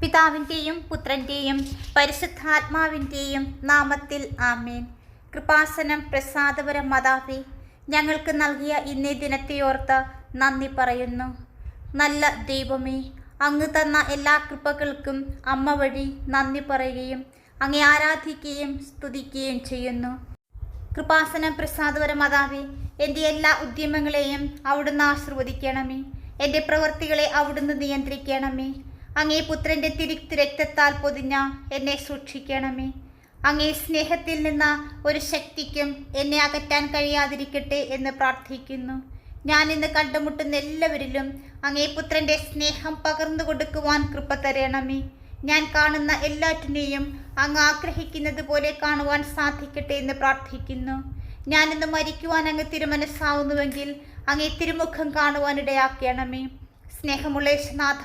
പിതാവിന്റെയും പുത്രന്റെയും പരിശുദ്ധാത്മാവിന്റെയും നാമത്തിൽ ആമേൻ. കൃപാസനം പ്രസാദപര മാതാവേ ഞങ്ങൾക്ക് നൽകിയ ഇന്നേ ദിനത്തെയോർത്ത് നന്ദി പറയുന്നു. നല്ല ദൈവമേ അങ്ങ് തന്ന എല്ലാ കൃപകൾക്കും അമ്മ വഴി നന്ദി പറയുകയും അങ്ങെ ആരാധിക്കുകയും സ്തുതിക്കുകയും ചെയ്യുന്നു. കൃപാസനം പ്രസാദപര മതാവി എന്റെ എല്ലാ ഉദ്യമങ്ങളെയും അവിടുന്ന് ആശീർവദിക്കണമേ. എന്റെ പ്രവൃത്തികളെ അവിടുന്ന് നിയന്ത്രിക്കണമേ. അങ്ങേ പുത്രന്റെ തിരിക്ത് രക്തത്താൽ പൊതിഞ്ഞ എന്നെ സൂക്ഷിക്കണമേ. അങ്ങേ സ്നേഹത്തിൽ നിന്ന് ഒരു ശക്തിക്കും എന്നെ അകറ്റാൻ കഴിയാതിരിക്കട്ടെ എന്ന് പ്രാർത്ഥിക്കുന്നു. ഞാൻ ഇന്ന് കണ്ടുമുട്ടുന്ന എല്ലാവരിലും അങ്ങേ പുത്രന്റെ സ്നേഹം പകർന്നു കൊടുക്കുവാൻ കൃപ തരണമേ. ഞാൻ കാണുന്ന എല്ലാറ്റിനെയും അങ്ങ് ആഗ്രഹിക്കുന്നത് പോലെ കാണുവാൻ സാധിക്കട്ടെ എന്ന് പ്രാർത്ഥിക്കുന്നു. ഞാനിന്ന് മരിക്കുവാൻ അങ്ങ് തിരുമനസ്സാവുന്നുവെങ്കിൽ അങ്ങേ തിരുമുഖം കാണുവാൻ സ്നേഹമുള്ള യേശുനാഥ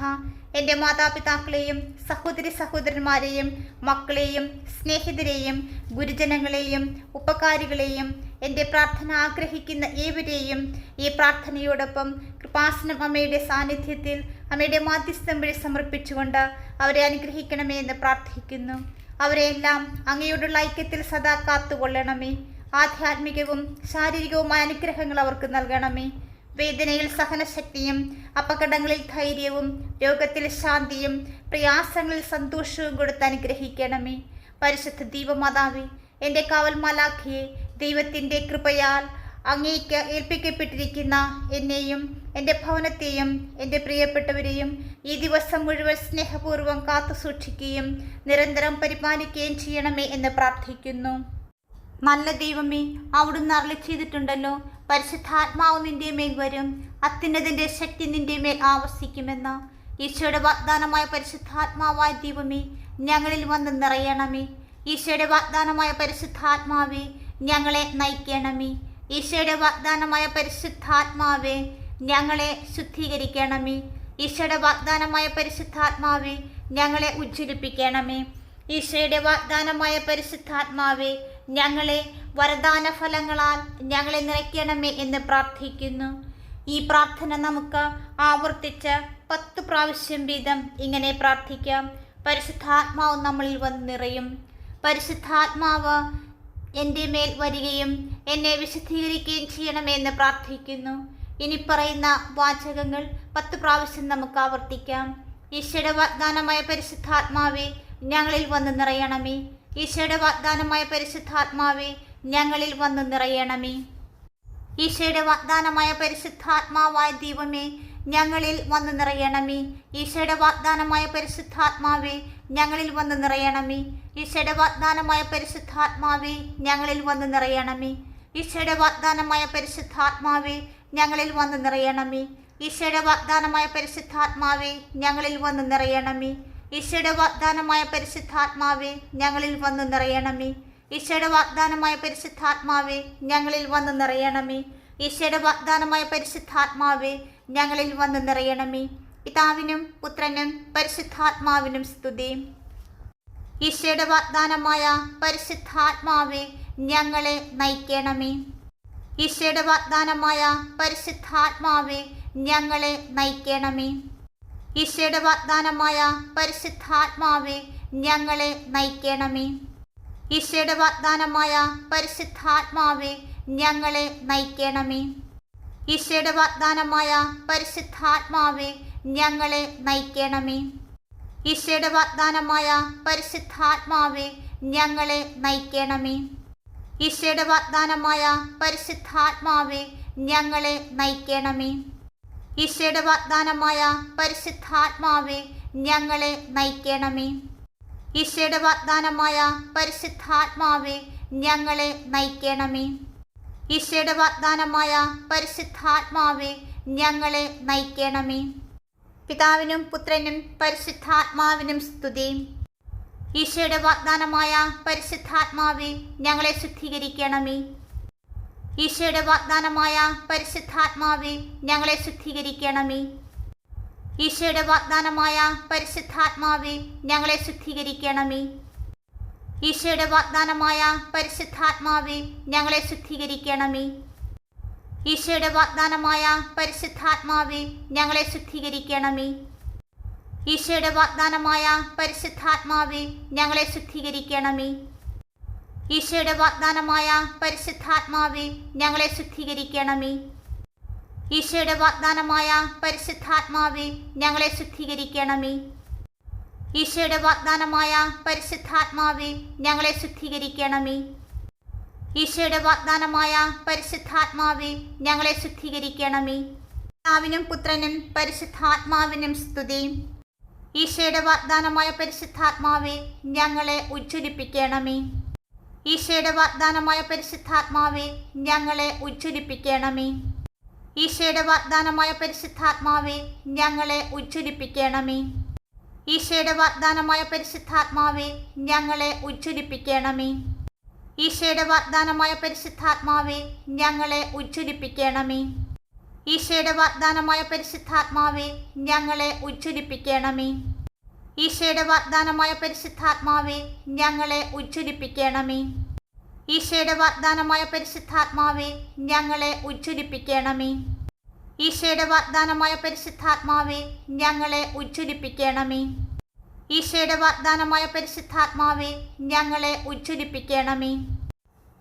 എന്റെ മാതാപിതാക്കളെയും സഹോദരി സഹോദരന്മാരെയും മക്കളെയും സ്നേഹിതരെയും ഗുരുജനങ്ങളെയും ഉപകാരികളെയും എന്റെ പ്രാർത്ഥന ആഗ്രഹിക്കുന്ന ഏവരെയും ഈ പ്രാർത്ഥനയോടൊപ്പം കൃപാസനം അമ്മയുടെ സാന്നിധ്യത്തിൽ അമ്മയുടെ മാധ്യസ്ഥം വഴി സമർപ്പിച്ചുകൊണ്ട് അവരെ അനുഗ്രഹിക്കണമേ എന്ന് പ്രാർത്ഥിക്കുന്നു. അവരെല്ലാം അങ്ങയോടുള്ള ഐക്യത്തിൽ സദാ കാത്തുകൊള്ളണമേ. ആധ്യാത്മികവും ശാരീരികവുമായ അനുഗ്രഹങ്ങൾ അവർക്ക് നൽകണമേ. വേദനയിൽ സഹനശക്തിയും അപകടങ്ങളിൽ ധൈര്യവും രോഗത്തിൽ ശാന്തിയും പ്രയാസങ്ങളിൽ സന്തോഷവും കൊടുത്ത് അനുഗ്രഹിക്കണമേ. പരിശുദ്ധ ദീപമാതാവേ എന്റെ കാവൽ മാലാഖിയെ ദൈവത്തിന്റെ കൃപയാൽ അങ്ങേക്ക് ഏൽപ്പിക്കപ്പെട്ടിരിക്കുന്ന എന്നെയും എന്റെ ഭവനത്തെയും എന്റെ പ്രിയപ്പെട്ടവരെയും ഈ ദിവസം മുഴുവൻ സ്നേഹപൂർവം കാത്തു സൂക്ഷിക്കുകയും നിരന്തരം പരിപാലിക്കുകയും ചെയ്യണമേ എന്ന് പ്രാർത്ഥിക്കുന്നു. നല്ല ദൈവമേ അവിടുന്ന് അരളി ചെയ്തിട്ടുണ്ടല്ലോ പരിശുദ്ധാത്മാവ് നിന്റെ മേൽ വരും. അത്യുന്നതിന്റെ ശക്തി നിന്റെ മേൽ ആവർത്തിക്കുമെന്ന് ഈശോയുടെ വാഗ്ദാനമായ പരിശുദ്ധാത്മാവായ ദൈവമേ ഞങ്ങളിൽ വന്ന് നിറയണമേ. ഈശോയുടെ വാഗ്ദാനമായ പരിശുദ്ധാത്മാവേ ഞങ്ങളെ നയിക്കണമേ. ഈശോയുടെ വാഗ്ദാനമായ പരിശുദ്ധാത്മാവേ ഞങ്ങളെ ശുദ്ധീകരിക്കണമേ. ഈശോയുടെ വാഗ്ദാനമായ പരിശുദ്ധാത്മാവേ ഞങ്ങളെ ഉജ്ജ്വലിപ്പിക്കണമേ. ഈശോയുടെ വാഗ്ദാനമായ പരിശുദ്ധാത്മാവേ ഞങ്ങളെ വരദാന ഫലങ്ങളാൽ ഞങ്ങളെ നിറയ്ക്കണമേ എന്ന് പ്രാർത്ഥിക്കുന്നു. ഈ പ്രാർത്ഥന നമുക്ക് ആവർത്തിച്ച് പത്ത് പ്രാവശ്യം വീതം ഇങ്ങനെ പ്രാർത്ഥിക്കാം. പരിശുദ്ധാത്മാവ് നമ്മളിൽ വന്ന് നിറയും. പരിശുദ്ധാത്മാവ് എന്റെ മേൽ വരികയും എന്നെ വിശുദ്ധീകരിക്കുകയും ചെയ്യണമെന്ന് പ്രാർത്ഥിക്കുന്നു. ഇനി പറയുന്ന വാചകങ്ങൾ പത്ത് പ്രാവശ്യം നമുക്ക് ആവർത്തിക്കാം. ഈശോയുടെ വാഗ്ദാനമായ പരിശുദ്ധാത്മാവേ ഞങ്ങളിൽ വന്ന് നിറയണമേ. ഈശോയുടെ വാഗ്ദാനമായ പരിശുദ്ധാത്മാവേ ഞങ്ങളിൽ വന്ന് നിറയണമേ. ഈശോയുടെ വാഗ്ദാനമായ പരിശുദ്ധാത്മാവായ ദൈവമേ ഞങ്ങളിൽ വന്ന് നിറയണമേ. ഈശോയുടെ വാഗ്ദാനമായ പരിശുദ്ധാത്മാവേ ഞങ്ങളിൽ വന്ന് നിറയണമേ. ഈശോയുടെ വാഗ്ദാനമായ പരിശുദ്ധാത്മാവേ ഞങ്ങളിൽ വന്ന് നിറയണമേ. ഈശോയുടെ വാഗ്ദാനമായ പരിശുദ്ധാത്മാവേ ഞങ്ങളിൽ വന്ന് നിറയണമേ. ഈശോയുടെ വാഗ്ദാനമായ പരിശുദ്ധാത്മാവേ ഞങ്ങളിൽ വന്ന് നിറയണമേ. ഈശോയുടെ വാഗ്ദാനമായ പരിശുദ്ധാത്മാവേ ഞങ്ങളിൽ വന്ന് നിറയണമേ. ഈശോയുടെ വാഗ്ദാനമായ പരിശുദ്ധാത്മാവേ ഞങ്ങളിൽ വന്ന് നിറയണമേ. ഈശോയുടെ വാഗ്ദാനമായ പരിശുദ്ധാത്മാവേ ഞങ്ങളിൽ വന്ന് നിറയണമേ. പിതാവിനും പുത്രനും പരിശുദ്ധാത്മാവിനും സ്തുതി. ഈശോയുടെ വാഗ്ദാനമായ പരിശുദ്ധാത്മാവേ ഞങ്ങളെ നയിക്കണമേ. ഈശോയുടെ വാഗ്ദാനമായ പരിശുദ്ധാത്മാവേ ഞങ്ങളെ നയിക്കണമേ. ഈശോയുടെ വാഗ്ദാനമായ പരിശുദ്ധാത്മാവേ ഞങ്ങളെ നയിക്കണമേ. ഈശോയുടെ വാഗ്ദാനമായ പരിശുദ്ധാത്മാവെ ഞങ്ങളെ നയിക്കണമേ. ഈശോയുടെ വാഗ്ദാനമായ പരിശുദ്ധാത്മാവെ ഞങ്ങളെ നയിക്കണമേ. ഈശോയുടെ വാഗ്ദാനമായ പരിശുദ്ധാത്മാവെ ഞങ്ങളെ നയിക്കണമേ. ഈശോയുടെ വാഗ്ദാനമായ പരിശുദ്ധാത്മാവെ ഞങ്ങളെ നയിക്കണമേ. ഈശോയുടെ വാഗ്ദാനമായ പരിശുദ്ധാത്മാവെ ഞങ്ങളെ നയിക്കണമേ. ഈശോയുടെ വാഗ്ദാനമായ പരിശുദ്ധാത്മാവെ ഞങ്ങളെ നയിക്കണമേ. ഈശോയുടെ വാഗ്ദാനമായ പരിശുദ്ധാത്മാവെ ഞങ്ങളെ നയിക്കണമേ. പിതാവിനും പുത്രനും പരിശുദ്ധാത്മാവിനും സ്തുതി. ഈശോയുടെ വാഗ്ദാനമായ പരിശുദ്ധാത്മാവെ ഞങ്ങളെ ശുദ്ധീകരിക്കണമേ. ഈശോയുടെ വാഗ്ദാനമായ പരിശുദ്ധാത്മാവെ ഞങ്ങളെ ശുദ്ധീകരിക്കണമേ. ഈശോയുടെ വാഗ്ദാനമായ പരിശുദ്ധാത്മാവെ ഞങ്ങളെ ശുദ്ധീകരിക്കണമേ. ഈശോയുടെ വാഗ്ദാനമായ പരിശുദ്ധാത്മാവെ ഞങ്ങളെ ശുദ്ധീകരിക്കണമേ. ഈശോയുടെ വാഗ്ദാനമായ പരിശുദ്ധാത്മാവെ ഞങ്ങളെ ശുദ്ധീകരിക്കണമേ. ഈശോയുടെ വാഗ്ദാനമായ പരിശുദ്ധാത്മാവെ ഞങ്ങളെ ശുദ്ധീകരിക്കണമേ. ഈശോയുടെ വാഗ്ദാനമായ പരിശുദ്ധാത്മാവെ ഞങ്ങളെ ശുദ്ധീകരിക്കണമേ. ഈശോയുടെ വാഗ്ദാനമായ പരിശുദ്ധാത്മാവെ ഞങ്ങളെ ശുദ്ധീകരിക്കണമേ. ഈശോയുടെ വാഗ്ദാനമായ പരിശുദ്ധാത്മാവെ ഞങ്ങളെ ശുദ്ധീകരിക്കണമേ. ഈശോയുടെ വാഗ്ദാനമായ പരിശുദ്ധാത്മാവെ ഞങ്ങളെ ശുദ്ധീകരിക്കണമേ. പിതാവിനും പുത്രനും പരിശുദ്ധാത്മാവിനും സ്തുതി. ഈശോയുടെ വാഗ്ദാനമായ പരിശുദ്ധാത്മാവെ ഞങ്ങളെ ഉജ്ജ്വലിപ്പിക്കണമേ ഈശോയുടെ വാഗ്ദാനമായ പരിശുദ്ധാത്മാവെ ഞങ്ങളെ ഉജ്ജ്വലിപ്പിക്കണമേ ഈശോയുടെ വാഗ്ദാനമായ പരിശുദ്ധാത്മാവെ ഞങ്ങളെ ഉജ്ജ്വലിപ്പിക്കണമേ. ഈശോയുടെ വാഗ്ദാനമായ പരിശുദ്ധാത്മാവെ ഞങ്ങളെ ഉജ്ജ്വലിപ്പിക്കണമേ. ഈശോയുടെ വാഗ്ദാനമായ പരിശുദ്ധാത്മാവെ ഞങ്ങളെ ഉജ്ജ്വലിപ്പിക്കണമേ. ഈശോയുടെ വാഗ്ദാനമായ പരിശുദ്ധാത്മാവെ ഞങ്ങളെ ഉജ്ജ്വലിപ്പിക്കണമേ. ഈശോയുടെ വാഗ്ദാനമായ പരിശുദ്ധാത്മാവെ ഞങ്ങളെ ഉജ്ജ്വലിപ്പിക്കണമേ. ഈശോയുടെ വാഗ്ദാനമായ പരിശുദ്ധാത്മാവെ ഞങ്ങളെ ഉജ്ജ്വലിപ്പിക്കണമേ. ഈശോയുടെ വാഗ്ദാനമായ പരിശുദ്ധാത്മാവെ ഞങ്ങളെ ഉജ്ജ്വലിപ്പിക്കണമേ. ഈശോയുടെ വാഗ്ദാനമായ പരിശുദ്ധാത്മാവെ ഞങ്ങളെ ഉജ്ജ്വലിപ്പിക്കണമേ.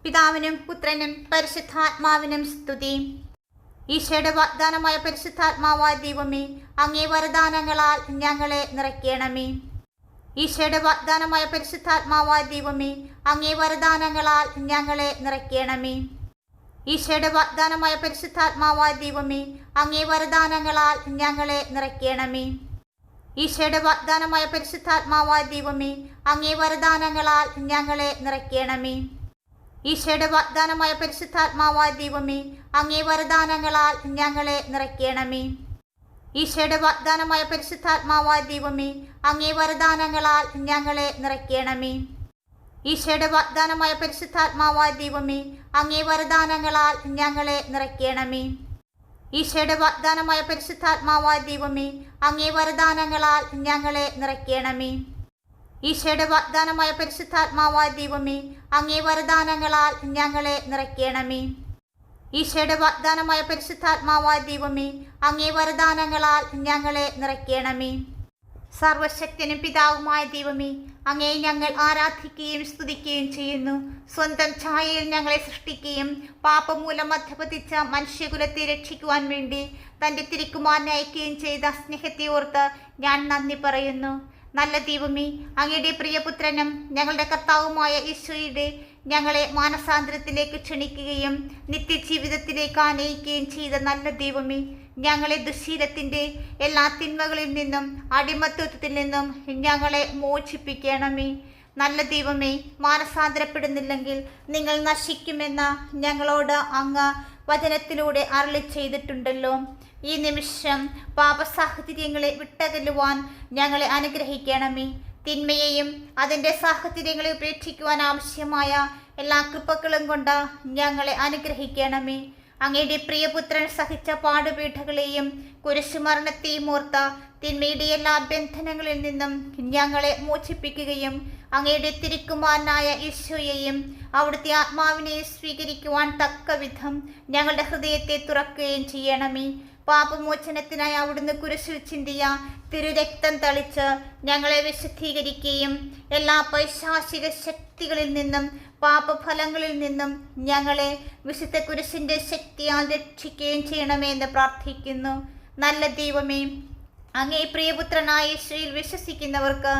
പിതാവിനും പുത്രനും പരിശുദ്ധാത്മാവിനും സ്തുതി. ഈശോയുടെ വാഗ്ദാനമായ പരിശുദ്ധാത്മാവായ ദൈവമേ അങ്ങേ വരദാനങ്ങളാൽ ഞങ്ങളെ നിറയ്ക്കണമേ. ഈശോയുടെ വാഗ്ദാനമായ പരിശുദ്ധാത്മാവായ ദൈവമേ അങ്ങേ വരദാനങ്ങളാൽ ഞങ്ങളെ നിറയ്ക്കണമേ. ഈശോയുടെ വാഗ്ദാനമായ പരിശുദ്ധാത്മാവായ ദൈവമേ അങ്ങേ വരദാനങ്ങളാൽ ഞങ്ങളെ നിറയ്ക്കണമേ. ഈശോയുടെ വാഗ്ദാനമായ പരിശുദ്ധാത്മാവായ ദൈവമേ അങ്ങേ വരദാനങ്ങളാൽ ഞങ്ങളെ നിറയ്ക്കണമേ. ഈശോയുടെ വാഗ്ദാനമായ പരിശുദ്ധാത്മാവായ ദൈവമേ അങ്ങേ വരദാനങ്ങളാൽ ഞങ്ങളെ നിറയ്ക്കണമേ. ഈശോയുടെ വാഗ്ദാനമായ പരിശുദ്ധാത്മാവായ ദൈവമേ അങ്ങേ വരദാനങ്ങളാൽ ഞങ്ങളെ നിറയ്ക്കണമേ. ഈശോയുടെ വാഗ്ദാനമായ പരിശുദ്ധാത്മാവായ ദൈവമേ അങ്ങേ വരദാനങ്ങളാൽ ഞങ്ങളെ നിറയ്ക്കണമേ. ഈശോയുടെ വാഗ്ദാനമായ പരിശുദ്ധാത്മാവായ ദൈവമേ അങ്ങേ വരദാനങ്ങളാൽ ഞങ്ങളെ നിറയ്ക്കണമേ. ഈശോയുടെ വാഗ്ദാനമായ പരിശുദ്ധാത്മാവായ ദൈവമേ അങ്ങേ വരദാനങ്ങളാൽ ഞങ്ങളെ നിറയ്ക്കണമേ. ഈശോയുടെ വാഗ്ദാനമായ പരിശുദ്ധാത്മാവായ ദൈവമേ അങ്ങേ വരദാനങ്ങളാൽ ഞങ്ങളെ നിറയ്ക്കണമേ. സർവശക്തനും പിതാവുമായ ദൈവമേ അങ്ങേ ഞങ്ങൾ ആരാധിക്കുകയും സ്തുതിക്കുകയും ചെയ്യുന്നു. സ്വന്തം ഛായയിൽ ഞങ്ങളെ സൃഷ്ടിക്കുകയും പാപമൂലം അധപതിച്ച മനുഷ്യകുലത്തെ രക്ഷിക്കുവാൻ വേണ്ടി തന്റെ തിരുക്കുമാരനെ അയക്കുകയും ചെയ്ത സ്നേഹത്തെ ഓർത്ത് ഞാൻ നന്ദി പറയുന്നു. നല്ല ദൈവമേ അങ്ങയുടെ പ്രിയപുത്രനും ഞങ്ങളുടെ കർത്താവുമായ ഈശോയുടെ ഞങ്ങളെ മാനസാന്തരത്തിലേക്ക് ക്ഷണിക്കുകയും നിത്യജീവിതത്തിലേക്ക് ആനയിക്കുകയും ചെയ്ത നല്ല ദൈവമേ ഞങ്ങളെ ദുശീലത്തിന്റെ എല്ലാ തിന്മകളിൽ നിന്നും അടിമത്വത്തിൽ നിന്നും ഞങ്ങളെ മോചിപ്പിക്കണമേ. നല്ല ദൈവമേ മാനസാന്തരപ്പെടുന്നില്ലെങ്കിൽ നിങ്ങൾ നശിക്കുമെന്ന ഞങ്ങളോട് അങ്ങ് വചനത്തിലൂടെ അരളി ചെയ്തിട്ടുണ്ടല്ലോ. ഈ നിമിഷം പാപസാഹചര്യങ്ങളെ വിട്ടകലുവാൻ ഞങ്ങളെ അനുഗ്രഹിക്കണമേ. തിന്മയെയും അതിന്റെ സാഹചര്യങ്ങളെ ഉപേക്ഷിക്കുവാൻ ആവശ്യമായ എല്ലാ കൃപകളും കൊണ്ട് ഞങ്ങളെ അനുഗ്രഹിക്കണമേ. അങ്ങയുടെ പ്രിയപുത്രൻ സഹിച്ച പാടുപീഠകളെയും കുരിശുമരണത്തെയും ഓർത്ത തിന്മയുടെ എല്ലാ ബന്ധനങ്ങളിൽ നിന്നും ഞങ്ങളെ മോചിപ്പിക്കുകയും അങ്ങയുടെ തിരുക്കുമാരനായ ഈശോയെയും അവിടുത്തെ ആത്മാവിനെ സ്വീകരിക്കുവാൻ തക്ക വിധം ഞങ്ങളുടെ ഹൃദയത്തെ തുറക്കുകയും ചെയ്യണമേ. പാപമോചനത്തിനായി അവിടുന്ന് കുരിശിൽ ചിന്തിയ തിരുരക്തം തളിച്ച് ഞങ്ങളെ വിശുദ്ധീകരിക്കുകയും എല്ലാ പൈശാചിക ശക്തികളിൽ നിന്നും പാപഫലങ്ങളിൽ നിന്നും ഞങ്ങളെ വിശുദ്ധ കുരിശിന്റെ ശക്തിയാൽ രക്ഷിക്കുകയും ചെയ്യണമേ എന്ന് പ്രാർത്ഥിക്കുന്നു. നല്ല ദൈവമേ അങ്ങേ പ്രിയപുത്രനായ യേശുവിൽ വിശ്വസിക്കുന്നവർക്ക്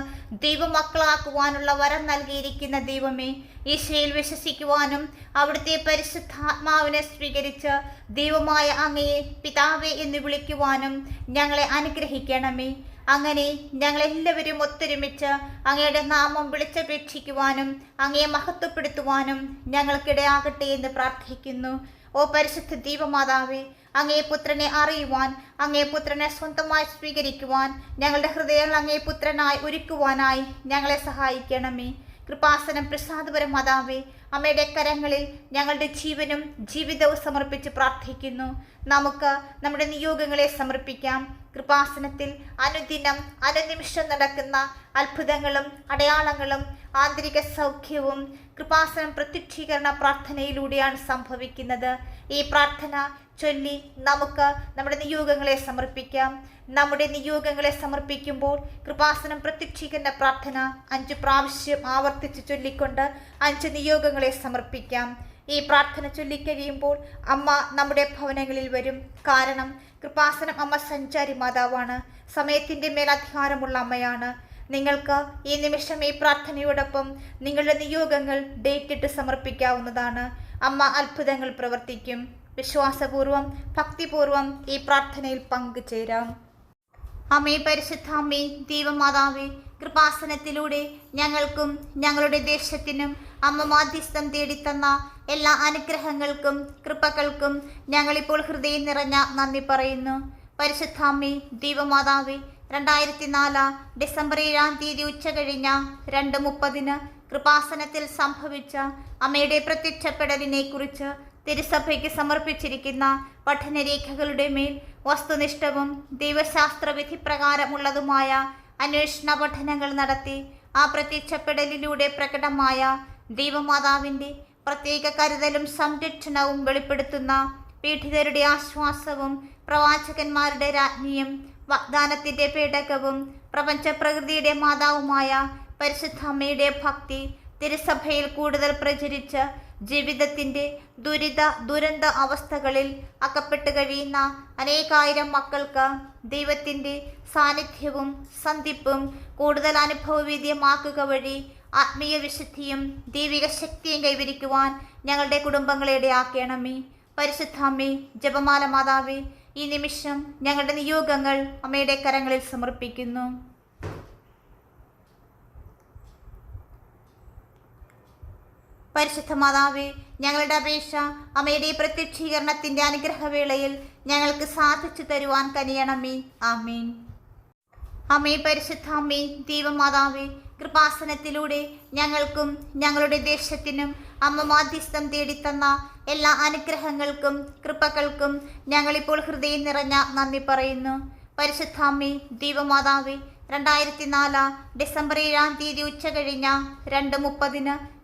ദൈവമക്കളാക്കുവാനുള്ള വരം നൽകിയിരിക്കുന്ന ദൈവമേ ഈശോയിൽ വിശ്വസിക്കുവാനും അവിടുത്തെ പരിശുദ്ധാത്മാവിനെ സ്വീകരിച്ച് ദൈവമായ അങ്ങയെ പിതാവേ എന്ന് വിളിക്കുവാനും ഞങ്ങളെ അനുഗ്രഹിക്കണമേ. അങ്ങനെ ഞങ്ങളെല്ലാവരും ഒത്തൊരുമിച്ച് അങ്ങയുടെ നാമം വിളിച്ചപേക്ഷിക്കുവാനും അങ്ങയെ മഹത്വപ്പെടുത്തുവാനും ഞങ്ങൾക്കിടയാകട്ടെ എന്ന് പ്രാർത്ഥിക്കുന്നു. ഓ പരിശുദ്ധ ദൈവമാതാവേ അങ്ങേ പുത്രനെ അറിയുവാൻ അങ്ങേ പുത്രനെ സ്വന്തമായി സ്വീകരിക്കുവാൻ ഞങ്ങളുടെ ഹൃദയങ്ങൾ അങ്ങേ പുത്രനായി ഒരുക്കുവാനായി ഞങ്ങളെ സഹായിക്കണമേ. കൃപാസനം പ്രസാദപരം മാതാവേ അമ്മയുടെ കരങ്ങളിൽ ഞങ്ങളുടെ ജീവനും ജീവിതവും സമർപ്പിച്ച് പ്രാർത്ഥിക്കുന്നു. നമുക്ക് നമ്മുടെ നിയോഗങ്ങളെ സമർപ്പിക്കാം. കൃപാസനത്തിൽ അനുദിനം അനുനിമിഷം നടക്കുന്ന അത്ഭുതങ്ങളും അടയാളങ്ങളും ആന്തരിക സൗഖ്യവും കൃപാസനം പ്രത്യക്ഷീകരണ പ്രാർത്ഥനയിലൂടെയാണ് സംഭവിക്കുന്നത്. ഈ പ്രാർത്ഥന ചൊല്ലി നമുക്ക് നമ്മുടെ നിയോഗങ്ങളെ സമർപ്പിക്കാം. നമ്മുടെ നിയോഗങ്ങളെ സമർപ്പിക്കുമ്പോൾ കൃപാസനം പ്രത്യക്ഷീകരണ പ്രാർത്ഥന അഞ്ച് പ്രാവശ്യം ആവർത്തിച്ച് ചൊല്ലിക്കൊണ്ട് അഞ്ച് നിയോഗങ്ങളെ സമർപ്പിക്കാം. ഈ പ്രാർത്ഥന ചൊല്ലിക്കഴിയുമ്പോൾ അമ്മ നമ്മുടെ ഭവനങ്ങളിൽ വരും. കാരണം കൃപാസനം അമ്മ സഞ്ചാരി മാതാവാണ്. സമയത്തിന്റെ മേലധികാരമുള്ള അമ്മയാണ്. നിങ്ങൾക്ക് ഈ നിമിഷം ഈ പ്രാർത്ഥനയോടൊപ്പം നിങ്ങളുടെ നിയോഗങ്ങൾ ഡേറ്റിട്ട് സമർപ്പിക്കാവുന്നതാണ്. അമ്മ അത്ഭുതങ്ങൾ പ്രവർത്തിക്കും. വിശ്വാസപൂർവം ഭക്തിപൂർവം ഈ പ്രാർത്ഥനയിൽ പങ്കുചേരാം. അമ്മേ പരിശുദ്ധ അമ്മേ ദൈവമാതാവേ കൃപാസനത്തിലൂടെ ഞങ്ങൾക്കും ഞങ്ങളുടെ ദേശത്തിനും അമ്മ മാധ്യസ്ഥം തേടിത്തന്ന എല്ലാ അനുഗ്രഹങ്ങൾക്കും കൃപകൾക്കും ഞങ്ങളിപ്പോൾ ഹൃദയം നിറഞ്ഞ നന്ദി പറയുന്നു. പരിശുദ്ധാമ്മി ദൈവമാതാവേ രണ്ടായിരത്തി നാല് ഡിസംബർ ഏഴാം തീയതി ഉച്ച കഴിഞ്ഞ രണ്ട് മുപ്പതിന് കൃപാസനത്തിൽ സംഭവിച്ച അമ്മയുടെ പ്രത്യക്ഷപ്പെടലിനെ കുറിച്ച് തിരുസഭയ്ക്ക് സമർപ്പിച്ചിരിക്കുന്ന പഠനരേഖകളുടെ മേൽ വസ്തുനിഷ്ഠവും ദൈവശാസ്ത്ര വിധിപ്രകാരമുള്ളതുമായ അന്വേഷണ പഠനങ്ങൾ നടത്തി ആ പ്രത്യക്ഷപ്പെടലിലൂടെ പ്രകടമായ ദൈവമാതാവിന്റെ പ്രത്യേക കരുതലും സംരക്ഷണവും വെളിപ്പെടുത്തുന്ന പീഡിതരുടെ ആശ്വാസവും പ്രവാചകന്മാരുടെ രാജ്ഞിയും വാഗ്ദാനത്തിന്റെ പേടകവും പ്രപഞ്ച പ്രകൃതിയുടെ മാതാവുമായ പരിശുദ്ധ അമ്മയുടെ ഭക്തി തിരുസഭയിൽ കൂടുതൽ പ്രചരിച്ച് ജീവിതത്തിന്റെ ദുരിത ദുരന്ത അവസ്ഥകളിൽ അകപ്പെട്ട് കഴിയുന്ന അനേകായിരം മക്കൾക്ക് ദൈവത്തിന്റെ സാന്നിധ്യവും സന്ധിപ്പും കൂടുതൽ അനുഭവവേദ്യമാക്കുക വഴി ആത്മീയ വിശുദ്ധിയും ദൈവിക ശക്തിയും കൈവരിക്കുവാൻ ഞങ്ങളുടെ കുടുംബങ്ങളെ ഇടയാക്കണമേ. പരിശുദ്ധാമ്മേ ജപമാല മാതാവേ ഈ നിമിഷം ഞങ്ങളുടെ നിയോഗങ്ങൾ അമ്മയുടെ കരങ്ങളിൽ സമർപ്പിക്കുന്നു. പരിശുദ്ധ മാതാവേ ഞങ്ങളുടെ അപേക്ഷ അമ്മയുടെ പ്രത്യക്ഷീകരണത്തിന്റെ അനുഗ്രഹവേളയിൽ ഞങ്ങൾക്ക് സാധിച്ചു തരുവാൻ കനിയണമേ. ആമീൻ. അമ്മേ പരിശുദ്ധ അമ്മേ ദൈവമാതാവേ കൃപാസനത്തിലൂടെ ഞങ്ങൾക്കും ഞങ്ങളുടെ ദേശത്തിനും അമ്മ മാധ്യസ്ഥം തേടിത്തന്ന എല്ലാ അനുഗ്രഹങ്ങൾക്കും കൃപകൾക്കും ഞങ്ങളിപ്പോൾ ഹൃദയം നിറഞ്ഞ നന്ദി പറയുന്നു. പരിശുദ്ധ അമ്മേ ദൈവമാതാവേ രണ്ടായിരത്തി നാല് ഡിസംബർ ഏഴാം തീയതി ഉച്ച കഴിഞ്ഞ രണ്ട് മുപ്പതിന്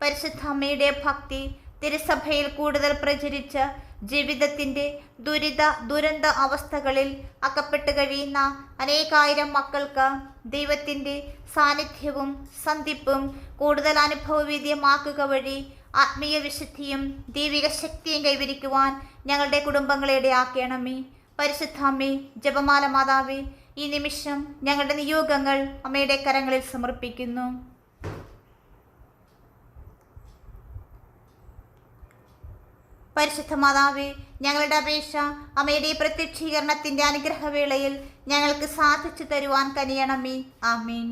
പരിശുദ്ധ അമ്മയുടെ ഭക്തി തിരുസഭയിൽ കൂടുതൽ പ്രചരിച്ച് ജീവിതത്തിന്റെ ദുരിത ദുരന്ത അവസ്ഥകളിൽ അകപ്പെട്ട് കഴിയുന്ന അനേകായിരം മക്കൾക്ക് ദൈവത്തിന്റെ സാന്നിധ്യവും സന്ധിപ്പും കൂടുതൽ അനുഭവവേദ്യമാക്കുക വഴി ആത്മീയ വിശുദ്ധിയും ദൈവിക ശക്തിയും കൈവരിക്കുവാൻ ഞങ്ങളുടെ കുടുംബങ്ങളെ ഇടയാക്കണമേ. പരിശുദ്ധ അമ്മേ ജപമാല മാതാവേ ഈ നിമിഷം ഞങ്ങളുടെ നിയോഗങ്ങൾ അമ്മയുടെ കരങ്ങളിൽ സമർപ്പിക്കുന്നു. പരിശുദ്ധ മാതാവേ ഞങ്ങളുടെ അപേക്ഷ അമ്മയുടെ പ്രത്യക്ഷീകരണത്തിന്റെ അനുഗ്രഹവേളയിൽ ഞങ്ങൾക്ക് സാധിച്ചു തരുവാൻ കനിയണമേ. ആമീൻ.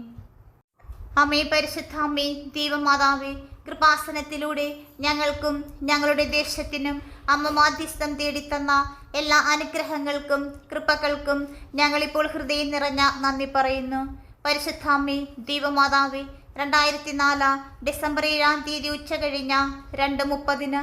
അമ്മേ പരിശുദ്ധ അമ്മേ ദൈവമാതാവേ കൃപാസനത്തിലൂടെ ഞങ്ങൾക്കും ഞങ്ങളുടെ ദേശത്തിനും അമ്മ മാധ്യസ്ഥം തേടിത്തന്ന എല്ലാ അനുഗ്രഹങ്ങൾക്കും കൃപകൾക്കും ഞങ്ങളിപ്പോൾ ഹൃദയം നിറഞ്ഞ നന്ദി പറയുന്നു. പരിശുദ്ധ അമ്മേ ദൈവമാതാവേ രണ്ടായിരത്തി നാല് ഡിസംബർ ഏഴാം തീയതി ഉച്ച കഴിഞ്ഞ രണ്ട് മുപ്പതിന്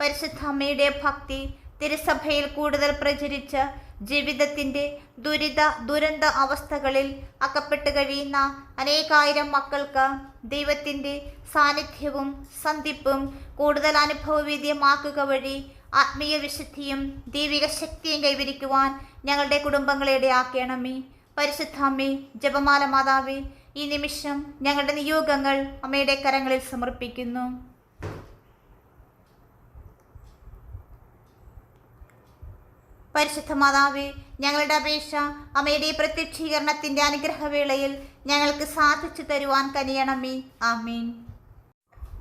പരിശുദ്ധ അമ്മയുടെ ഭക്തി തിരുസഭയിൽ കൂടുതൽ പ്രചരിച്ച് ജീവിതത്തിന്റെ ദുരിത ദുരന്ത അവസ്ഥകളിൽ അകപ്പെട്ട് കഴിയുന്ന അനേകായിരം മക്കൾക്ക് ദൈവത്തിന്റെ സാന്നിധ്യവും സന്ധിപ്പും കൂടുതൽ അനുഭവവേദ്യമാക്കുക വഴി ആത്മീയ വിശുദ്ധിയും ദൈവിക ശക്തിയും കൈവരിക്കുവാൻ ഞങ്ങളുടെ കുടുംബങ്ങളെ ഇടയാക്കണമേ. പരിശുദ്ധ അമ്മേ ജപമാല മാതാവേ ഈ നിമിഷം ഞങ്ങളുടെ നിയോഗങ്ങൾ അമ്മയുടെ കരങ്ങളിൽ സമർപ്പിക്കുന്നു. പരിശുദ്ധ മാതാവേ ഞങ്ങളുടെ അപേക്ഷ അമ്മയുടെ പ്രത്യക്ഷീകരണത്തിന്റെ അനുഗ്രഹവേളയിൽ ഞങ്ങൾക്ക് സാധിച്ചു തരുവാൻ കനിയണമേ. ആമീൻ.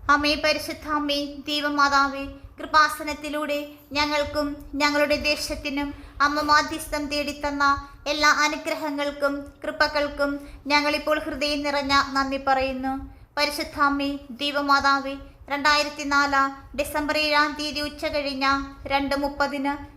അമ്മേ പരിശുദ്ധ അമ്മേ ദൈവമാതാവേ കൃപാസനത്തിലൂടെ ഞങ്ങൾക്കും ഞങ്ങളുടെ ദേശത്തിനും അമ്മ മാധ്യസ്ഥം തേടിത്തന്ന എല്ലാ അനുഗ്രഹങ്ങൾക്കും കൃപകൾക്കും ഞങ്ങളിപ്പോൾ ഹൃദയം നിറഞ്ഞ നന്ദി പറയുന്നു. പരിശുദ്ധ അമ്മേ ദൈവമാതാവേ രണ്ടായിരത്തി നാല് ഡിസംബർ ഏഴാം തീയതി ഉച്ച കഴിഞ്ഞ രണ്ട് മുപ്പതിന്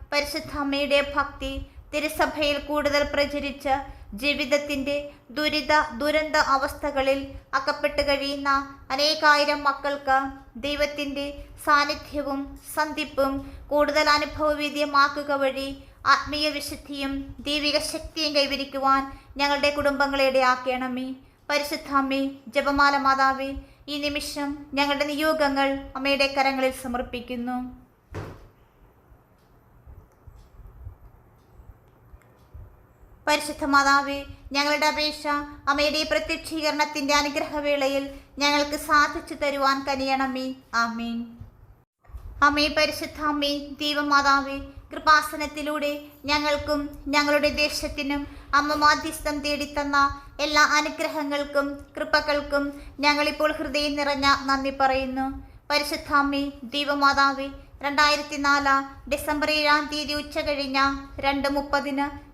പരിശുദ്ധ അമ്മയുടെ ഭക്തി തിരുസഭയിൽ കൂടുതൽ പ്രചരിച്ച് ജീവിതത്തിന്റെ ദുരിത ദുരന്ത അവസ്ഥകളിൽ അകപ്പെട്ട് കഴിയുന്ന അനേകായിരം മക്കൾക്ക് ദൈവത്തിന്റെ സാന്നിധ്യവും സന്ധിപ്പും കൂടുതൽ അനുഭവവേദ്യമാക്കുക വഴി ആത്മീയ വിശുദ്ധിയും ദൈവിക ശക്തിയും കൈവരിക്കുവാൻ ഞങ്ങളുടെ കുടുംബങ്ങളെ ഇടയാക്കണമേ. പരിശുദ്ധാമ്മേ ജപമാല മാതാവേ ഈ നിമിഷം ഞങ്ങളുടെ നിയോഗങ്ങൾ അമ്മയുടെ കരങ്ങളിൽ സമർപ്പിക്കുന്നു. പരിശുദ്ധ മാതാവേ ഞങ്ങളുടെ അപേക്ഷ അമ്മയുടെ പ്രത്യക്ഷീകരണത്തിന്റെ അനുഗ്രഹവേളയിൽ ഞങ്ങൾക്ക് സാധിച്ചു തരുവാൻ കനിയണമേ. ആമീൻ. അമ്മേ പരിശുദ്ധ അമ്മേ ദൈവമാതാവേ കൃപാസനത്തിലൂടെ ഞങ്ങൾക്കും ഞങ്ങളുടെ ദേശത്തിനും അമ്മ മാധ്യസ്ഥം തേടിത്തന്ന എല്ലാ അനുഗ്രഹങ്ങൾക്കും കൃപകൾക്കും ഞങ്ങളിപ്പോൾ ഹൃദയം നിറഞ്ഞ നന്ദി പറയുന്നു. പരിശുദ്ധ അമ്മേ ദൈവമാതാവേ രണ്ടായിരത്തി നാല് ഡിസംബർ ഏഴാം തീയതി ഉച്ച കഴിഞ്ഞ രണ്ട് മുപ്പതിന്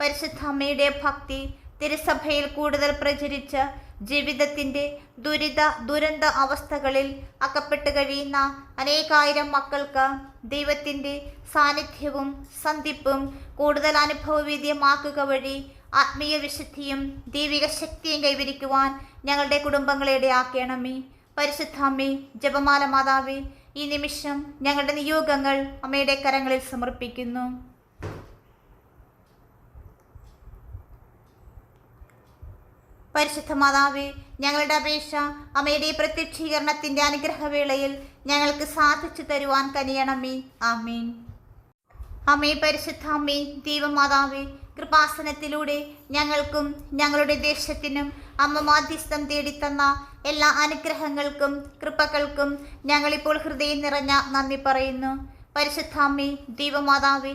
പരിശുദ്ധ അമ്മയുടെ ഭക്തി തിരുസഭയിൽ കൂടുതൽ പ്രചരിച്ച് ജീവിതത്തിന്റെ ദുരിത ദുരന്ത അവസ്ഥകളിൽ അകപ്പെട്ട് കഴിയുന്ന അനേകായിരം മക്കൾക്ക് ദൈവത്തിന്റെ സാന്നിധ്യവും സന്ധിപ്പും കൂടുതൽ അനുഭവവേദ്യമാക്കുക വഴി ആത്മീയ വിശുദ്ധിയും ദൈവിക ശക്തിയും കൈവരിക്കുവാൻ ഞങ്ങളുടെ കുടുംബങ്ങളെ ഇടയാക്കണമേ. പരിശുദ്ധാമ്മേ ജപമാല മാതാവേ ഈ നിമിഷം ഞങ്ങളുടെ നിയോഗങ്ങൾ അമ്മയുടെ കരങ്ങളിൽ സമർപ്പിക്കുന്നു. പരിശുദ്ധ മാതാവേ ഞങ്ങളുടെ അപേക്ഷ അമ്മയുടെ പ്രത്യക്ഷീകരണത്തിന്റെ അനുഗ്രഹവേളയിൽ ഞങ്ങൾക്ക് സാധിച്ചു തരുവാൻ കനിയണമേ. ആമീൻ. അമ്മേ പരിശുദ്ധ അമ്മേ ദൈവമാതാവേ കൃപാസനത്തിലൂടെ ഞങ്ങൾക്കും ഞങ്ങളുടെ ദേശത്തിനും അമ്മ മാധ്യസ്ഥം തേടിത്തന്ന എല്ലാ അനുഗ്രഹങ്ങൾക്കും കൃപകൾക്കും ഞങ്ങളിപ്പോൾ ഹൃദയം നിറഞ്ഞ നന്ദി പറയുന്നു. പരിശുദ്ധാമ്മേ ദൈവമാതാവേ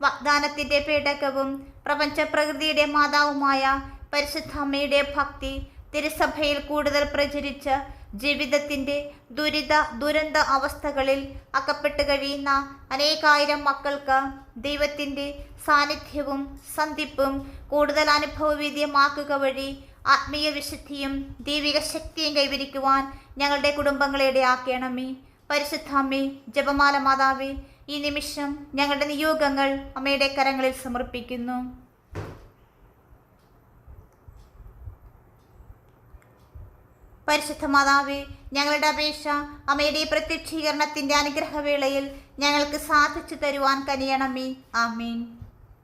വാഗ്ദാനത്തിന്റെ പേടകവും പ്രപഞ്ചപ്രകൃതിയുടെ മാതാവുമായ പരിശുദ്ധ അമ്മയുടെ ഭക്തി തിരുസഭയിൽ കൂടുതൽ പ്രചരിച്ച് ജീവിതത്തിന്റെ ദുരിത ദുരന്ത അവസ്ഥകളിൽ അകപ്പെട്ട് കഴിയുന്ന അനേകായിരം മക്കൾക്ക് ദൈവത്തിന്റെ സാന്നിധ്യവും സന്ധിപ്പും കൂടുതൽ അനുഭവവേദ്യമാക്കുക വഴി ആത്മീയ വിശുദ്ധിയും ദൈവിക ശക്തിയും കൈവരിക്കുവാൻ ഞങ്ങളുടെ കുടുംബങ്ങളെ ഇടയാക്കണമേ. പരിശുദ്ധാമ്മേ ജപമാല മാതാവേ ഈ നിമിഷം ഞങ്ങളുടെ നിയോഗങ്ങൾ അമ്മയുടെ കരങ്ങളിൽ സമർപ്പിക്കുന്നു. പരിശുദ്ധ മാതാവേ ഞങ്ങളുടെ അപേക്ഷ അമ്മയുടെ പ്രത്യക്ഷീകരണത്തിന്റെ അനുഗ്രഹവേളയിൽ ഞങ്ങൾക്ക് സാധിച്ചു തരുവാൻ കനിയണമേ. ആമീൻ.